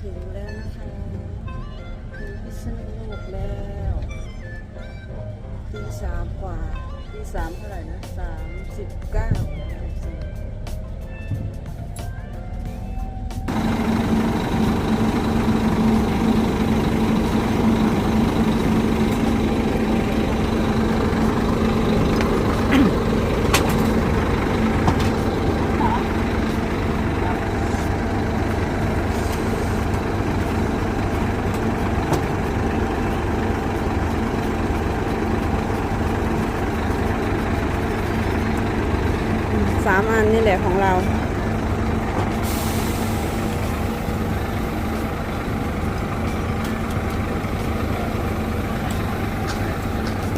ถึงแล้วนะคะถึงพิษณุโลกแล้วตีสามกว่าตีสามเท่าไหร่นะสามสิบเก้าามอันนี่แหละของเรา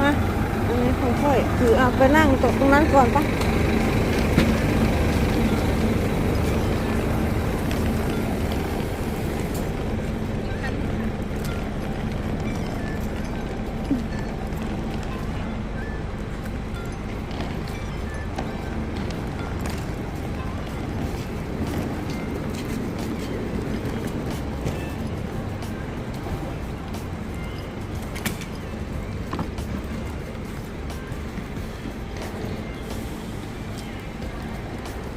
มา อันนี้ของค่อย คือเอาไปนั่งตรงตรงนั้นก่อนปะ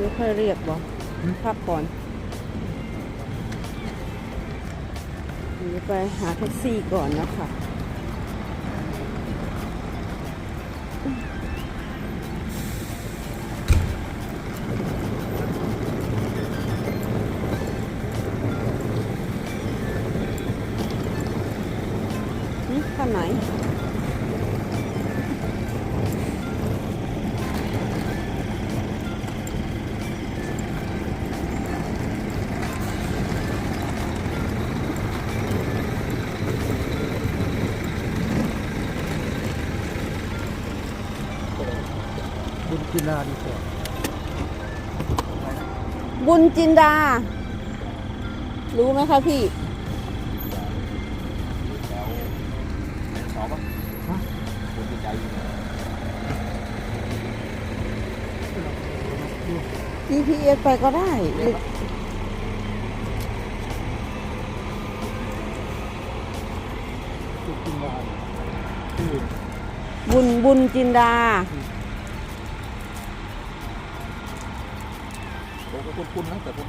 รือค่อยเรียกบอกพักก่อนเดี๋ยวไปหาแท็กซี่ก่อนนะคะ บุญกีฬาดีกว่าบุญจินดา รู้ไหมคะพี่สองป่ะฮะคุณดีใจอยู่นะ GPS ไปก็ได้บุญกีฬาที่บุญบุญจินดา ผมก็คุ้นๆนะแต่ผม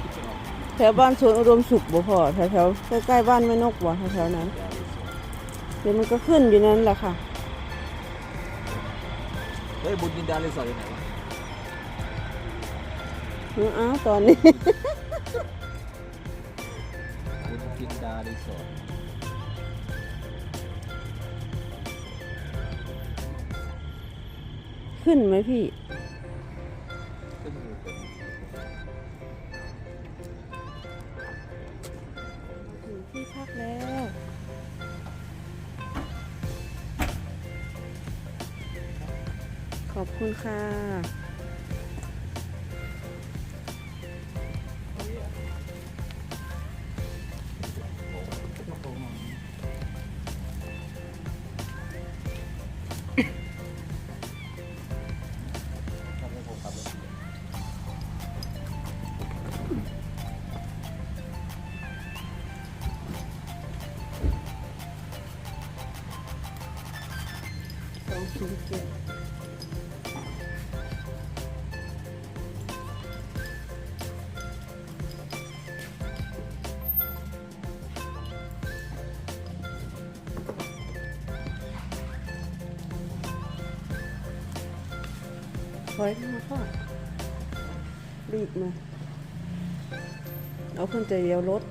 คิดไม่ออกแถวบ้านสวนอุดมสุขบ่พอแถวแถวใกล้ๆบ้านแม่นกบ่แถวๆนั้น เดี๋ยวมันก็ขึ้นอยู่นั้นแหละค่ะ เฮ้ยบุญยินดารีสอร์ทอยู่ไหนวะอ้าวตอนนี้ บุญจินดารีสอร์ทขึ้นไหมพี่ขึ้นอยู่เป็น ที่พักแล้ว ขอบคุณค่ะ สองศูนเจ็ดถอยมาพ่อรีบมาเอาคนใจเดียวรถ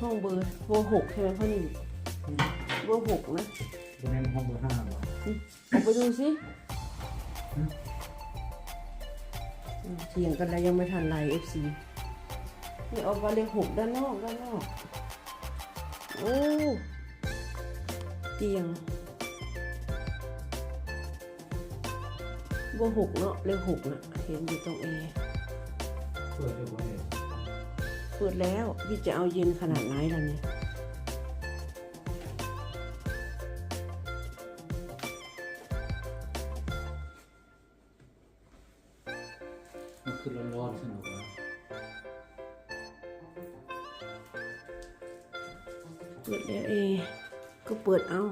ห้องเบอร์เบอร์หกใช่ไหมพ่อหนึ่งเบอร์หกนะตรงนั้นห้องเบอร์ห้าเหรอออกไปดูสิอืมเถียงกันแล้วยังไม่ทันไลน์เอฟซีนี่เอาไปเลขหกด้านนอกด้านนอก โอ้เตียงเบอร์หกเนาะเลขหกนะเห็นอยู่ตรงเอเปิดได้ไหม เปิดแล้วพี่จะเอาเย็นขนาดไหนล่ะเนี่ยมันคือร้อนๆสนุกนะเปิดแล้วเอ ก็เปิดเอา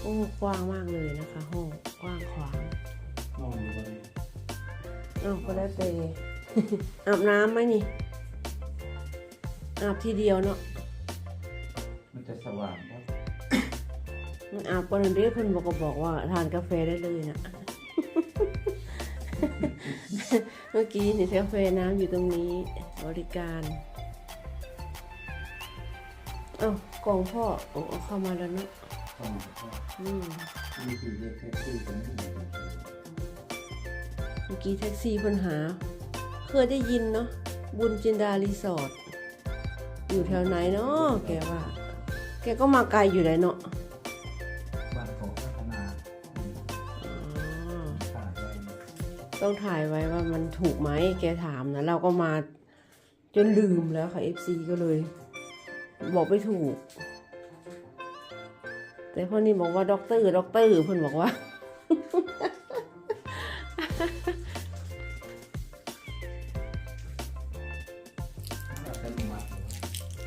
โอ้กว้างมากเลยนะคะห้องกว้างขวางนอนอยู่บนนี้เอาก็แล้วแต่อาบน้ำไหมนี่ อาบทีเดียวเนาะมันจะสว่างครับมันอาบก่อนเดี๋ยวคนบอกก็บอกว่าทานกาแฟได้เลยนะ เมื่อกี้นี่กาแฟน้ำอยู่ตรงนี้ บริการเอ้ากล่องพ่อโอ้เอาเข้ามาแล้วเนาะเข้ามาก็อืมมีสี่เรียกแท็กซี่กันนี่เมื่อกี้แท็กซี่ปัญหา เคยได้ยินเนาะบุญจินดารีสอร์ท อยู่แถวไหนเนาะแกว่า แกก็มาไกลอยู่เลยเนาะบ้านของพัฒนาอืมอ๋อขาดไว้ต้องถ่ายไว้ว่ามันถูกไหมแกถามนะเราก็มาจนลืมแล้วค่ะ FC ก็เลย บอกไม่ถูก แต่พ่อนี่บอกว่าด็อกเตอร์ด็อกเตอร์เพื่อนบอกว่า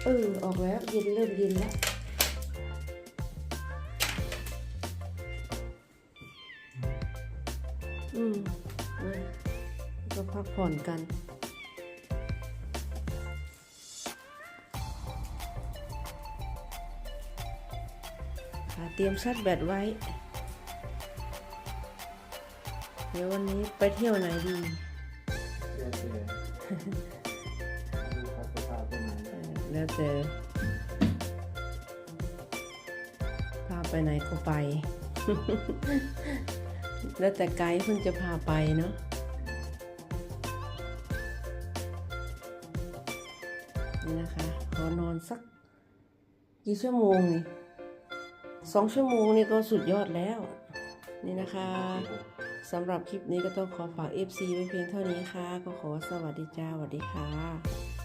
ออออกแล้วเย็นเริ่มเย็นแล้วอืมก็พักผ่อนกันเตรียมชัดแบตไว้ เดี๋ยววันนี้ไปเที่ยวไหนดี แล้วแต่พาไปไหนก็ไป แล้วแต่ไกด์เพิ่งจะพาไปเนาะนี่นะคะขอนอนสักกี่ชั่วโมงนี่สองชั่วโมงนี่ก็สุดยอดแล้ว นี่นะคะสำหรับคลิปนี้ก็ต้องขอฝาก FC ไว้เพียงเท่านี้ค่ะ ก็ขอสวัสดีจ้าสวัสดีค่ะ